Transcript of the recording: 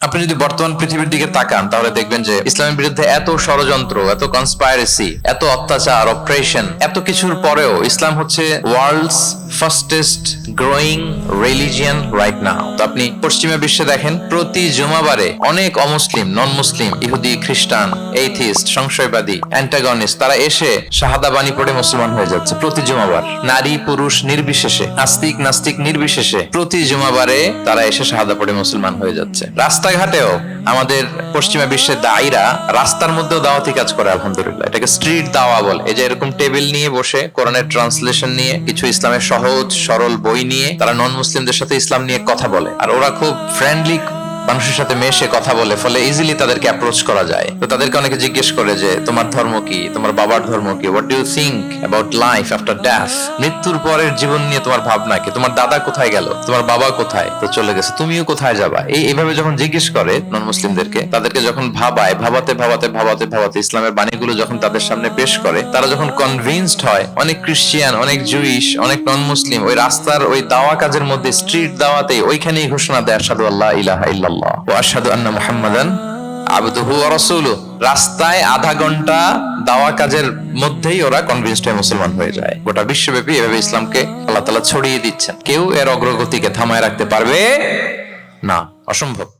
আপনি যদি বর্তমান পৃথিবীর দিকে তাকান, তাহলে দেখবেন যে ইসলামের বিরুদ্ধে এত ষড়যন্ত্র, এত কনস্পাইরেসি এত অত্যাচার অপারেশন এত কিছুর পরেও ইসলাম হচ্ছে world's fastest growing religion right now. তো আপনি পশ্চিমা বিশ্বে দেখেন, প্রতি জুমাবারে অনেক অমুসলিম নন মুসলিম ইহুদি, খ্রিস্টান এইথিস্ট সংশয়বাদী, অ্যান্টাগনিস্ট, তারা এসে শাহাদা বাণী পড়ে মুসলমান হয়ে যাচ্ছে প্রতি জুমাবার। নারী, পুরুষ, নির্বিশেষে, আস্তিক, নাস্তিক, নির্বিশেষে প্রতি জুমাবারে তারা এসে শাহাদা পড়ে মুসলমান হয়ে যাচ্ছে। রাস্তাঘাটেও আমাদের পশ্চিমা বিশ্বের দায়ীরা রাস্তার মধ্যেও দাওয়াতি কাজ করে, আলহামদুলিল্লাহ। এটাকে স্ট্রিট দাওয়া বলে। এই যে এরকম টেবিল নিয়ে বসে কোরআনের ট্রান্সলেশন নিয়ে কিছু ইসলামের সহজ, সরল বই নিয়ে তারা নন মুসলিমদের সাথে ইসলাম নিয়ে কথা বলে। আর ওরা খুব ফ্রেন্ডলি মানুষের সাথে মেশে কথা বলে, ফলে ইজিলি তাদেরকে অ্যাপ্রোচ করা যায়। তো তাদেরকে অনেকে জিজ্ঞেস করে যে, তোমার ধর্ম কি? তোমার বাবার ধর্ম কি? What you think about life after death মৃত্যুর পরের জীবন নিয়ে তোমার ভাবনা কি? তোমার দাদা কোথায় গেল? তোমার বাবা কোথায়? তো চলে গেছে। তুমিও কোথায় যাবা? এই, এইভাবে যখন জিজ্ঞেস করে নন মুসলিমদেরকে তাদেরকে যখন ভাবায়, ভাবাতে ভাবাতে ভাবাতে ভাবাতে ইসলামের বাণীগুলো যখন তাদের সামনে পেশ করে, তারা যখন কনভিন্সড হয়, অনেক ক্রিশ্চিয়ান অনেক জুইশ অনেক নন মুসলিম ওই রাস্তার, ওই দাওয়া কাজের মধ্যে স্ট্রিট দাওয়াতে ওইখানেই ঘোষণা দেয় আসাদু আল্লাহ ইলাহা ইল্লাল্লাহ। আবদুহু রাস্তায় আধা ঘণ্টা দাওয়া কাজের মধ্যেই ওরা কনভিন্সড হয়ে মুসলমান হয়ে যায়। গোটা বিশ্বব্যাপী এভাবে ইসলামকে আল্লাহ তাআলা ছড়িয়ে দিচ্ছেন। কেউ এর অগ্রগতিকে থামায় রাখতে পারবে না। অসম্ভব।